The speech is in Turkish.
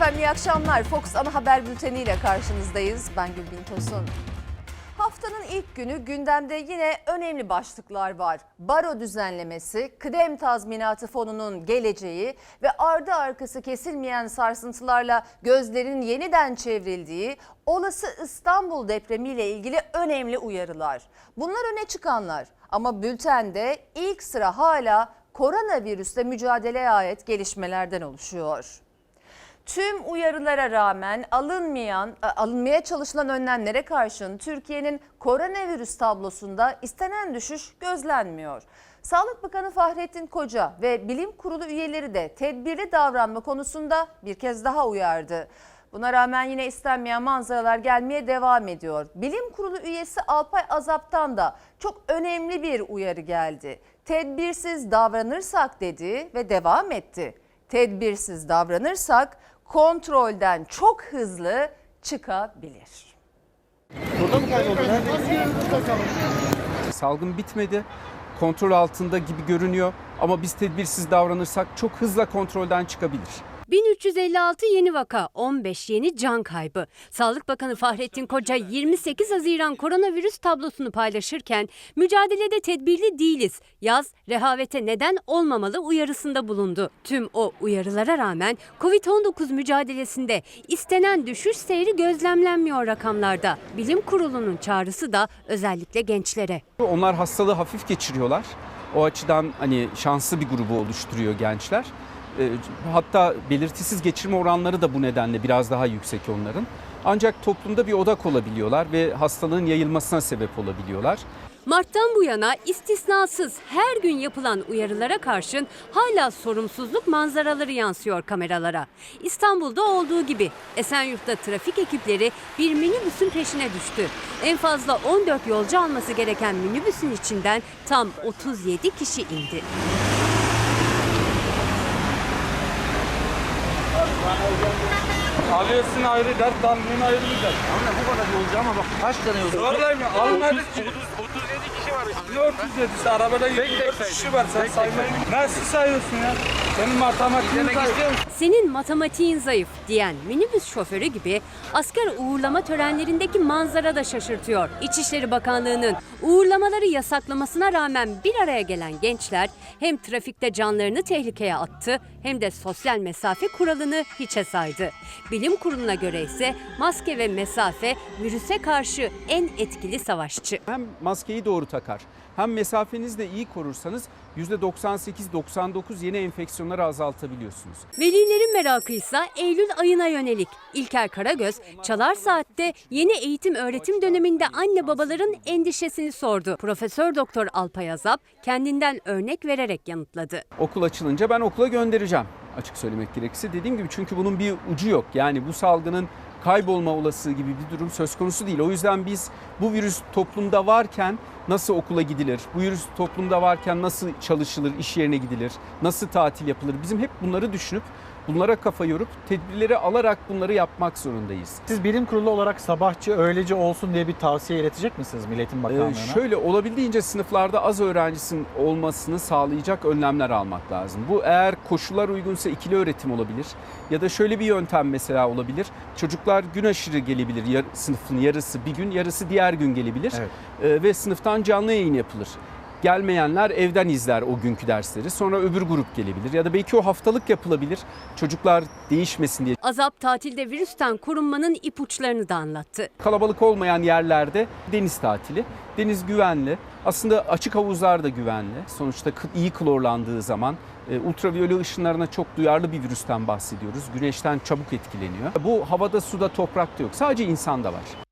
Efendim iyi akşamlar. Fox Ana Haber Bülteni ile karşınızdayız. Ben Gülbin Tosun. Haftanın ilk günü gündemde yine önemli başlıklar var. Baro düzenlemesi, kıdem tazminatı fonunun geleceği ve ardı arkası kesilmeyen sarsıntılarla gözlerin yeniden çevrildiği olası İstanbul depremiyle ilgili önemli uyarılar. Bunlar öne çıkanlar ama bültende ilk sıra hala koronavirüsle mücadeleye ait gelişmelerden oluşuyor. Tüm uyarılara rağmen alınmayan, e, alınmaya çalışılan önlemlere karşın Türkiye'nin koronavirüs tablosunda istenen düşüş gözlenmiyor. Sağlık Bakanı Fahrettin Koca ve bilim kurulu üyeleri de tedbirli davranma konusunda bir kez daha uyardı. Buna rağmen yine istenmeyen manzaralar gelmeye devam ediyor. Bilim kurulu üyesi Alpay Azap'tan da çok önemli bir uyarı geldi. Tedbirsiz davranırsak dedi ve devam etti. Tedbirsiz davranırsak kontrolden çok hızlı çıkabilir. Salgın bitmedi. Kontrol altında gibi görünüyor ama biz tedbirsiz davranırsak çok hızla kontrolden çıkabilir. 1356 yeni vaka, 15 yeni can kaybı. Sağlık Bakanı Fahrettin Koca 28 Haziran koronavirüs tablosunu paylaşırken mücadelede tedbirli değiliz. Yaz rehavete neden olmamalı uyarısında bulundu. Tüm o uyarılara rağmen Covid-19 mücadelesinde istenen düşüş seyri gözlemlenmiyor rakamlarda. Bilim Kurulu'nun çağrısı da özellikle gençlere. Onlar hastalığı hafif geçiriyorlar. O açıdan hani şanslı bir grubu oluşturuyor gençler. Ee, Hatta belirtisiz geçirme oranları da bu nedenle biraz daha yüksek onların. Ancak toplumda bir odak olabiliyorlar ve hastalığın yayılmasına sebep olabiliyorlar. Mart'tan bu yana istisnasız her gün yapılan uyarılara karşın hala sorumsuzluk manzaraları yansıyor kameralara. İstanbul'da olduğu gibi Esenyurt'ta trafik ekipleri bir minibüsün peşine düştü. En fazla 14 yolcu alması gereken minibüsün içinden tam 37 kişi indi. Alıyorsun ayrı dert, damlığın ayrı bir dert. Anne bu kadar yolcu ama bak kaç tane yolcu? Mı? Almadık ki. 37 kişi var. Ne 37'si? Arabada 24 kişi var. Sen saymayın. Nasıl sayıyorsun ya? Senin matematiğin zayıf. Senin matematiğin zayıf diyen minibüs şoförü gibi asker uğurlama törenlerindeki manzara da şaşırtıyor. İçişleri Bakanlığı'nın uğurlamaları yasaklamasına rağmen bir araya gelen gençler hem trafikte canlarını tehlikeye attı hem de sosyal mesafe kuralını hiçe saydı. Bilim kuruluna göre ise maske ve mesafe virüse karşı en etkili savaşçı. Hem maskeyi doğru takar hem mesafenizi de iyi korursanız %98-99 yeni enfeksiyonları azaltabiliyorsunuz. Velilerin merakıysa Eylül ayına yönelik. İlker Karagöz, Çalar Saat'te yeni eğitim öğretim döneminde anne babaların endişesini sordu. Profesör Doktor Alpay Azap kendinden örnek vererek yanıtladı. okul açılınca ben okula göndereceğim açık söylemek gerekirse. Dediğim gibi çünkü bunun bir ucu yok. Yani bu salgının kaybolma olasılığı gibi bir durum söz konusu değil. O yüzden biz bu virüs toplumda varken nasıl okula gidilir? Bu virüs toplumda varken nasıl çalışılır, iş yerine gidilir? Nasıl tatil yapılır? Bizim hep bunları düşünüp bunlara kafa yorup tedbirleri alarak bunları yapmak zorundayız. Siz bilim kurulu olarak sabahçı, öğleci olsun diye bir tavsiye iletecek misiniz Milletin Bakanlığı'na? Ee, şöyle olabildiğince sınıflarda az öğrencisinin olmasını sağlayacak önlemler almak lazım. Bu eğer koşullar uygunsa ikili öğretim olabilir ya da şöyle bir yöntem mesela olabilir. Çocuklar gün aşırı gelebilir yar- sınıfın yarısı bir gün yarısı diğer gün gelebilir Evet. Ee, ve sınıftan canlı yayın yapılır. Gelmeyenler evden izler o günkü dersleri. Sonra öbür grup gelebilir ya da belki o haftalık yapılabilir. Çocuklar değişmesin diye. Azap tatilde virüsten korunmanın ipuçlarını da anlattı. Kalabalık olmayan yerlerde deniz tatili. Deniz güvenli. Aslında açık havuzlar da güvenli. Sonuçta iyi klorlandığı zaman e, ultraviyole ışınlarına çok duyarlı bir virüsten bahsediyoruz. Güneşten çabuk etkileniyor. Bu havada, suda, toprakta yok. Sadece insanda var.